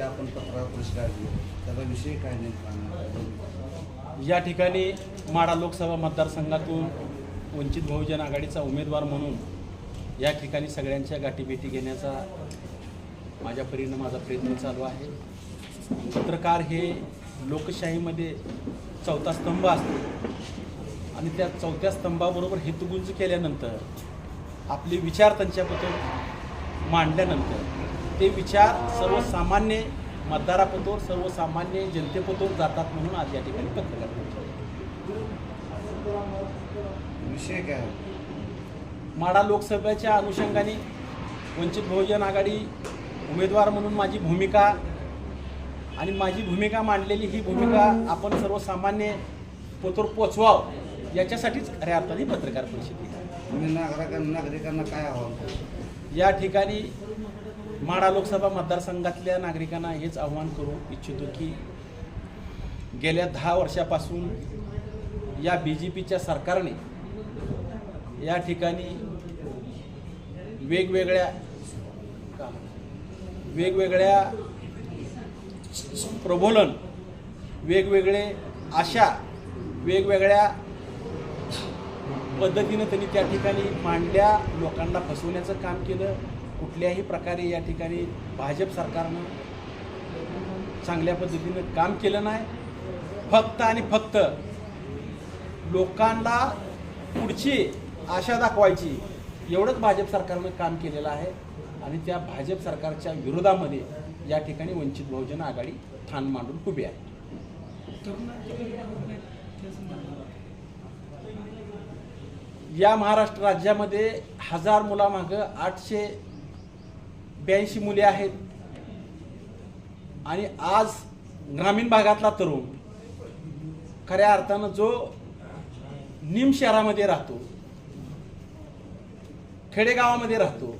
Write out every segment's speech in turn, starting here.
जे आपण पत्रावर प्रश्न काढले त्याचा विषय काय नाही या ठिकाणी माडा लोकसभा मतदारसंघातून वंचित बहुजन आघाडीचा उमेदवार म्हणून या ठिकाणी सगळ्यांच्या गाठीभेटी घेण्याचा माझ्या परीनं माझा प्रयत्न चालू आहे. पत्रकार हे लोकशाहीमध्ये चौथा स्तंभ असतो. आणि त्या चौथ्या स्तंभाबरोबर हेतुगुंज केल्यानंतर आपले विचार त्यांच्याबद्दल मांडल्यानंतर ते विचार सर्वसामान्य मतदारापतोर सर्वसामान्य जनतेपतोर जातात म्हणून आज या ठिकाणी पत्रकार परिषद. विषय काय? माडा लोकसभेच्या अनुषंगाने वंचित बहुजन आघाडी उमेदवार म्हणून माझी भूमिका आणि माझी भूमिका मांडलेली ही भूमिका आपण सर्वसामान्य पोतोर पोचवाव याच्यासाठीच खऱ्या अर्थाने पत्रकार परिषद नागरिकांना नागरिकांना काय आव्हान? या ठिकाणी माडा लोकसभा मतदारसंघातल्या नागरिकांना हेच आव्हान करू इच्छितो की गेल्या दहा वर्षापासून या बी जे पीच्या सरकारने या ठिकाणी वेगवेगळ्या वेगवेगळ्या प्रबोलन वेगवेगळे आशा वेगवेगळ्या पद्धतीनं त्यांनी त्या ठिकाणी मांडल्या लोकांना फसवण्याचं काम केलं. कुठल्याही प्रकारे या ठिकाणी भाजप सरकारनं चांगल्या पद्धतीनं काम केलं नाही. फक्त आणि फक्त लोकांना पुढची आशा दाखवायची एवढंच भाजप सरकारनं काम केलेलं आहे. आणि त्या भाजप सरकारच्या विरोधामध्ये या ठिकाणी वंचित बहुजन आघाडी ठाण मांडून उभी आहे. या महाराष्ट्र राज्यामध्ये हजार मुलामागं आठशे ब्याऐंशी मुले आहेत. आणि आज ग्रामीण भागातला तरुण खऱ्या अर्थानं जो निम शहरामध्ये राहतो खेडेगावामध्ये राहतो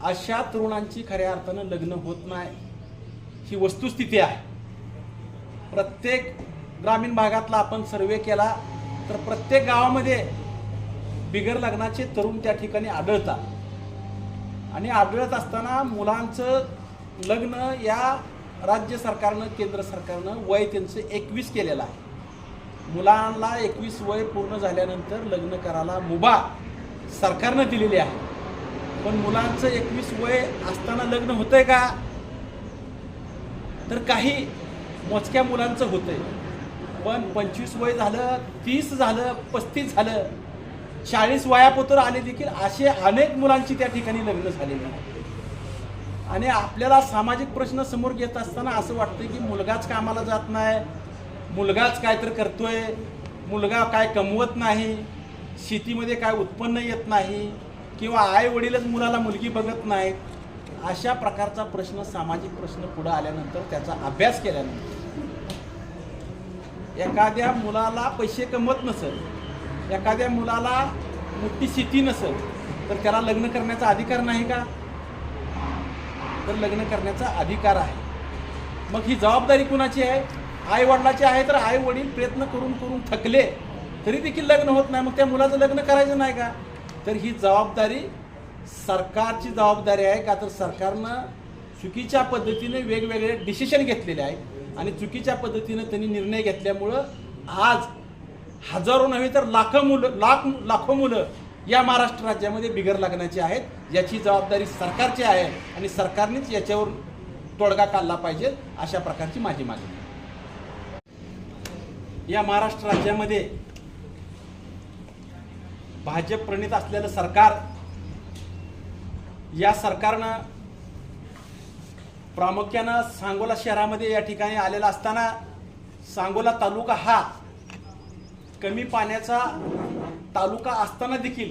अशा तरुणांची खऱ्या अर्थानं लग्न होत नाही. ही वस्तुस्थिती आहे. प्रत्येक ग्रामीण भागातला आपण सर्वे केला तर प्रत्येक गावामध्ये बिगर लग्नाचे तरुण त्या ठिकाणी आढळतात. आणि आढळत असताना मुलांचं लग्न या राज्य सरकारनं केंद्र सरकारनं वय त्यांचं एकवीस केलेलं आहे. मुलांना एकवीस वय पूर्ण झाल्यानंतर लग्न करायला मुभा सरकारनं दिलेली आहे. पण मुलांचं एकवीस वय असताना लग्न होतंय का? तर काही मोजक्या मुलांचं होतंय. पण पंचवीस वय झालं तीस झालं पस्तीस झालं चाळीस वयापोतर आले देखील असे अनेक मुलांची त्या ठिकाणी लग्न झालेली आहे आणि आपल्याला सामाजिक प्रश्न समोर घेत असताना असं वाटतं की मुलगाच कामाला जात नाही मुलगाच काय तर करतोय मुलगा काय कमवत नाही शेतीमध्ये काय उत्पन्न येत नाही किंवा आई वडीलच मुलाला मुलगी बघत नाहीत अशा प्रकारचा प्रश्न सामाजिक प्रश्न पुढे आल्यानंतर त्याचा अभ्यास केल्यानंतर. एखाद्या मुलाला पैसे कमवत नसेल एखाद्या मुलाला मोठी शेती नसेल तर त्याला लग्न करण्याचा अधिकार नाही का? तर लग्न करण्याचा अधिकार आहे. मग ही जबाबदारी कुणाची आहे? आई वडिलाची आहे तर आई वडील प्रयत्न करून करून थकले तरी देखील लग्न होत नाही. मग त्या मुलाचं लग्न करायचं नाही का? तर ही जबाबदारी सरकारची जबाबदारी आहे का? तर सरकारनं चुकीच्या पद्धतीने वेगवेगळे डिसिशन घेतलेले आहेत. आणि चुकीच्या पद्धतीनं त्यांनी निर्णय घेतल्यामुळं आज हजारो नव्हे तर लाखो मुलं लाख लाखो मुलं या महाराष्ट्र राज्यामध्ये बिगर लागण्याची आहेत याची जबाबदारी सरकारची आहे आणि सरकारनेच याच्यावर तोडगा काढला पाहिजे अशा प्रकारची माझी मागणी या महाराष्ट्र राज्यामध्ये भाजप प्रणित असलेलं सरकार या सरकारनं प्रामुख्यानं सांगोला शहरामध्ये या ठिकाणी आलेला असताना सांगोला तालुका हा कमी पाण्याचा तालुका असताना देखील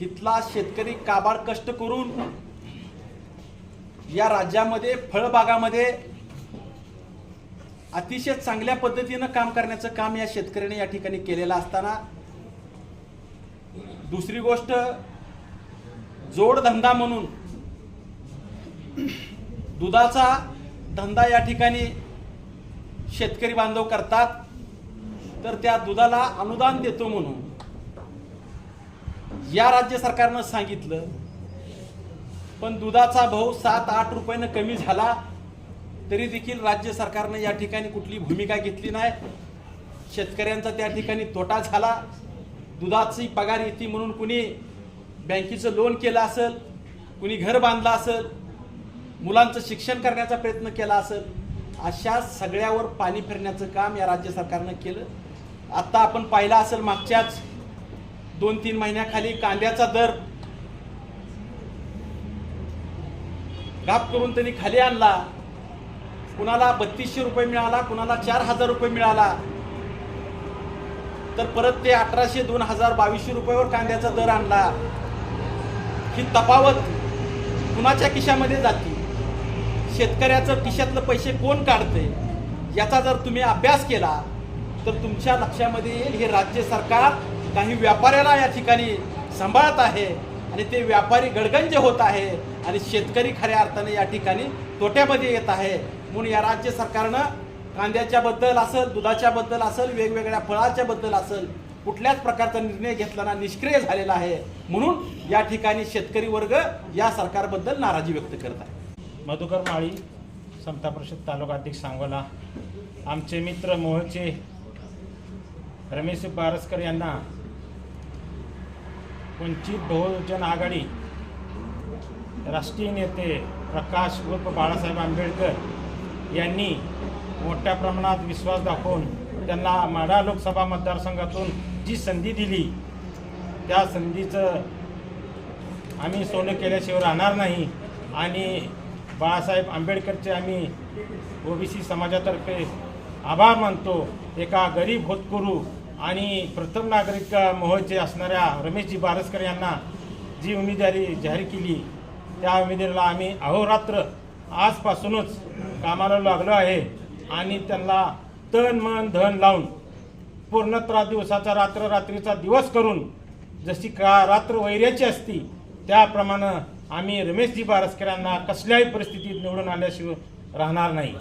इथला शेतकरी काबाड कष्ट करून या राज्यामध्ये फळबागामध्ये अतिशय चांगल्या पद्धतीनं काम करण्याचं काम या शेतकऱ्याने या ठिकाणी केलेलं असताना दुसरी गोष्ट जोडधंदा म्हणून दुधाचा धंदा या ठिकाणी शेतकरी बांधव करतात. तर त्या दुधाला अनुदान देतो म्हणून. या राज्य सरकारनं सांगितलं पण दुधाचा भाव सात आठ रुपयानं कमी झाला तरी देखील राज्य सरकारनं या ठिकाणी कुठली भूमिका घेतली नाही. शेतकऱ्यांचा त्या ठिकाणी तोटा झाला. दुधाची पगार येते म्हणून कुणी बँकेचं लोन केलं असेल कुणी घर बांधलं असेल मुलांचं शिक्षण करण्याचा प्रयत्न केला असेल अशा सगळ्यावर पाणी फिरण्याचं काम या राज्य सरकारनं केलं. आत्ता आपण पाहिलं असेल मागच्याच दोन तीन महिन्याखाली कांद्याचा दर. गाप करून त्यांनी खाली आणला. कुणाला बत्तीसशे रुपये मिळाला कुणाला चार हजार रुपये मिळाला. तर परत ते अठराशे दोन हजार बावीसशे रुपयावर कांद्याचा दर आणला. ही तफावत कुणाच्या खिशामध्ये जाते? शेतकऱ्याचं खिशातलं पैसे कोण काढते? याचा जर तुम्ही अभ्यास केला तर तुमच्या लक्षामध्ये येईल हे राज्य सरकार काही व्यापाऱ्याला या ठिकाणी सांभाळत आहे आणि ते व्यापारी गडगंज होत आहे आणि शेतकरी खऱ्या अर्थाने या ठिकाणी तोट्यामध्ये येत आहे. म्हणून या राज्य सरकारनं कांद्याच्या बद्दल असेल दुधाच्या बद्दल असेल वेगवेगळ्या फळाच्या बद्दल असेल कुठल्याच प्रकारचा निर्णय घेतला निष्क्रिय झालेला आहे. म्हणून या ठिकाणी शेतकरी वर्ग या सरकारबद्दल नाराजी व्यक्त करत आहे. मधुकर माळी समता परिषद तालुका अध्यक्ष सांगोला. आमचे मित्र मोहचे रमेश बारसकर यांना वंचित बहुजन आघाडी राष्ट्रीय नेते प्रकाश उर्फ बाळासाहेब आंबेडकर यांनी मोठ्या प्रमाणात विश्वास दाखवून त्यांना माढा लोकसभा मतदारसंघातून जी संधी दिली त्या संधीचं आम्ही सोनं केल्याशिवाय राहणार नाही आणि बाळासाहेब आंबेडकरचे आम्ही ओबीसी समाजातर्फे आभार मानतो. एका गरीब होतकुरू आणि प्रथम नागरिक महोदचे असणाऱ्या रमेशजी बारसकर यांना जी उमेदवारी जाहीर केली त्या उमेदवारीला आम्ही अहोरात्र आजपासूनच कामाला लागलो आहे आणि त्यांना तन मन धन लावून पूर्णत्रा दिवसाचा रात्र रात्रीचा दिवस करून जशी का रात्र वैर्याची असती त्याप्रमाणे आम्ही रमेशजी बारसकर यांना कसल्याही परिस्थितीत निवडून आल्याशिवाय राहणार नाही.